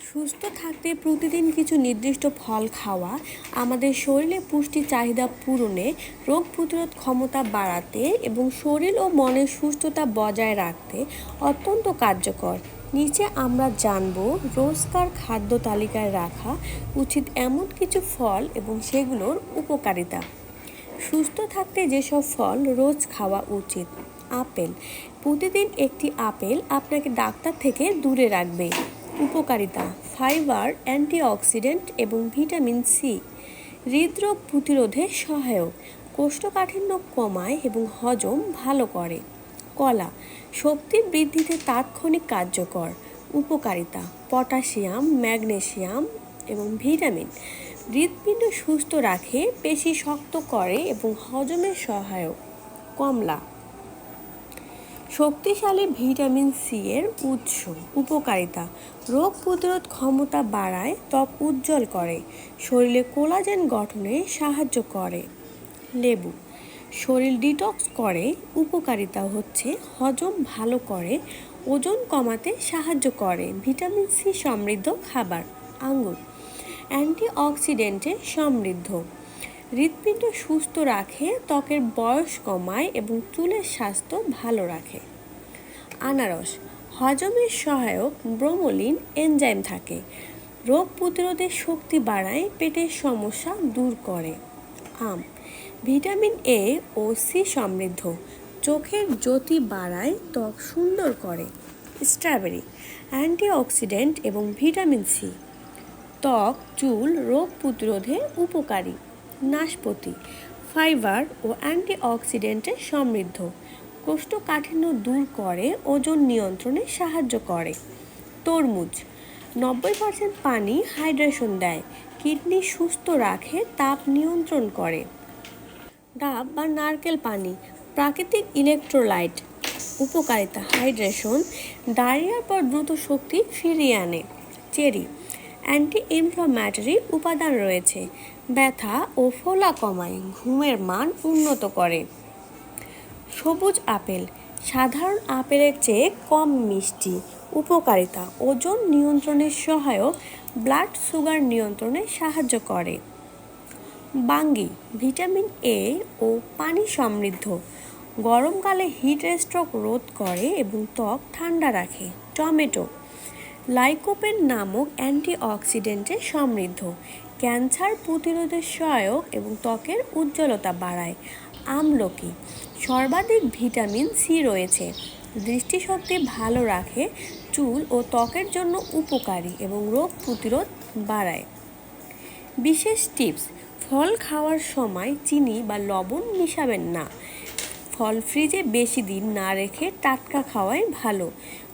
সুস্থ থাকতে প্রতিদিন কিছু নির্দিষ্ট ফল খাওয়া, আমাদের শরীরে পুষ্টি চাহিদা পূরণে রোগ প্রতিরোধ ক্ষমতা বাড়াতে এবং শরীর ও মনের সুস্থতা বজায় রাখতে অত্যন্ত কার্যকর। নিচে আমরা জানব, রোজকার খাদ্য তালিকায় রাখা উচিত এমন কিছু ফল এবং সেগুলোর উপকারিতা। সুস্থ থাকতে যেসব ফল রোজ খাওয়া উচিত। আপেল। প্রতিদিন একটি আপেল আপনাকে ডাক্তার থেকে দূরে রাখবে। উপকারিতা, ফাইবার, অ্যান্টিঅক্সিডেন্ট এবং ভিটামিন সি হৃদরোগ প্রতিরোধে সহায়ক, কোষ্ঠকাঠিন্য কমায় এবং হজম ভালো করে। কলা, শক্তি বৃদ্ধিতে তাৎক্ষণিক কার্যকর, উপকারিতা, পটাশিয়াম, ম্যাগনেশিয়াম এবং ভিটামিন। হৃৎপিণ্ড সুস্থ রাখে, পেশি শক্ত করে এবং হজমের সহায়ক। কমলা শক্তিশালী ভিটামিন সি এর উৎস, উপকারিতা। রোগ প্রতিরোধ ক্ষমতা বাড়ায়, ত্বক উজ্জ্বল করে। শরীরে কোলাজেন গঠনে সাহায্য করে। লেবু, শরীর ডিটক্স করে, উপকারিতা হচ্ছে হজম ভালো করে, ওজন কমাতে সাহায্য করে। ভিটামিন সি সমৃদ্ধ খাবার, আঙ্গুর। অ্যান্টিঅক্সিডেন্টে সমৃদ্ধ। হৃৎপিণ্ড সুস্থ রাখে, ত্বকের বয়স কমায় এবং চুলের স্বাস্থ্য ভালো রাখে। আনারস, হজমের সহায়ক ব্রোমোলিন এনজাইম থাকে। রোগ প্রতিরোধের শক্তি বাড়ায়, পেটের সমস্যা দূর করে। আম, ভিটামিন এ ও সি সমৃদ্ধ। চোখের জ্যোতি বাড়ায়, ত্বক সুন্দর করে। স্ট্রবেরি, অ্যান্টিঅক্সিডেন্ট এবং ভিটামিন সি। ত্বক, চুল, রোগ প্রতিরোধে উপকারী। নাশপাতি, ফাইবার ও অ্যান্টিঅক্সিডেন্টে সমৃদ্ধ। কোষ্ঠকাঠিন্য দূর করে, ওজন নিয়ন্ত্রণে সাহায্য করে। তরমুজ, নব্বই পার্সেন্ট পানি হাইড্রেশন দেয়, কিডনি সুস্থ রাখে, তাপ নিয়ন্ত্রণ করে। ডাব বা নারকেল পানি, প্রাকৃতিক ইলেকট্রোলাইট, উপকারিতা হাইড্রেশন, ডায়রিয়ার পর দ্রুত শক্তি ফিরিয়ে আনে। চেরি অ্যান্টি ইনফ্লামেটরি উপাদান রয়েছে। ব্যথা ও ফোলা কমায়, ঘুমের মান উন্নত করে। সবুজ আপেল, সাধারণ আপেলের চেয়ে কম মিষ্টি, উপকারিতা, ওজন নিয়ন্ত্রণের সহায়ক ব্লাড সুগার নিয়ন্ত্রণে সাহায্য করে। বাঙ্গি ভিটামিন এ ও পানি সমৃদ্ধ, গরমকালে হিট স্ট্রোক রোধ করে এবং ত্বক ঠান্ডা রাখে। টমেটো লাইকোপেন নামক অ্যান্টিঅক্সিডেন্টে সমৃদ্ধ। ক্যান্সার প্রতিরোধের সহায়ক এবং ত্বকের উজ্জ্বলতা বাড়ায়। আমলকি, সর্বাধিক ভিটামিন সি রয়েছে। দৃষ্টিশক্তি ভালো রাখে, চুল ও ত্বকের জন্য উপকারী এবং রোগ প্রতিরোধ বাড়ায়। বিশেষ টিপস, ফল খাওয়ার সময় চিনি বা লবণ মিশাবেন না। ফল ফ্রিজে বেশি দিন না রেখে টাটকা খাওয়াই ভালো।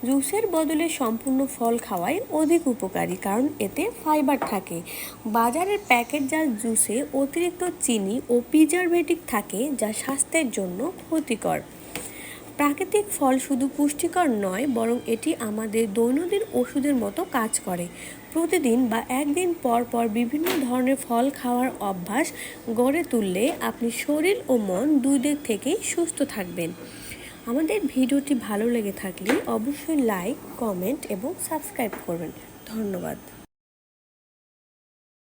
জুসের বদলে সম্পূর্ণ ফল খাওয়াই অধিক উপকারী কারণ এতে ফাইবার থাকে। বাজারের প্যাকেটজাত জুসে অতিরিক্ত চিনি ও প্রিজারভেটিভ থাকে যা স্বাস্থ্যের জন্য ক্ষতিকর। প্রাকৃতিক ফল শুধু পুষ্টিকর নয়, বরং এটি আমাদের দৈনন্দিন ওষুধের মতো কাজ করে। প্রতিদিন বা একদিন পর পর বিভিন্ন ধরনের ফল খাওয়ার অভ্যাস গড়ে তুললে আপনি শরীর ও মন দুই দিক থেকেই সুস্থ থাকবেন। আমাদের ভিডিওটি ভালো লেগে থাকলে অবশ্যই লাইক, কমেন্ট এবং সাবস্ক্রাইব করবেন। ধন্যবাদ।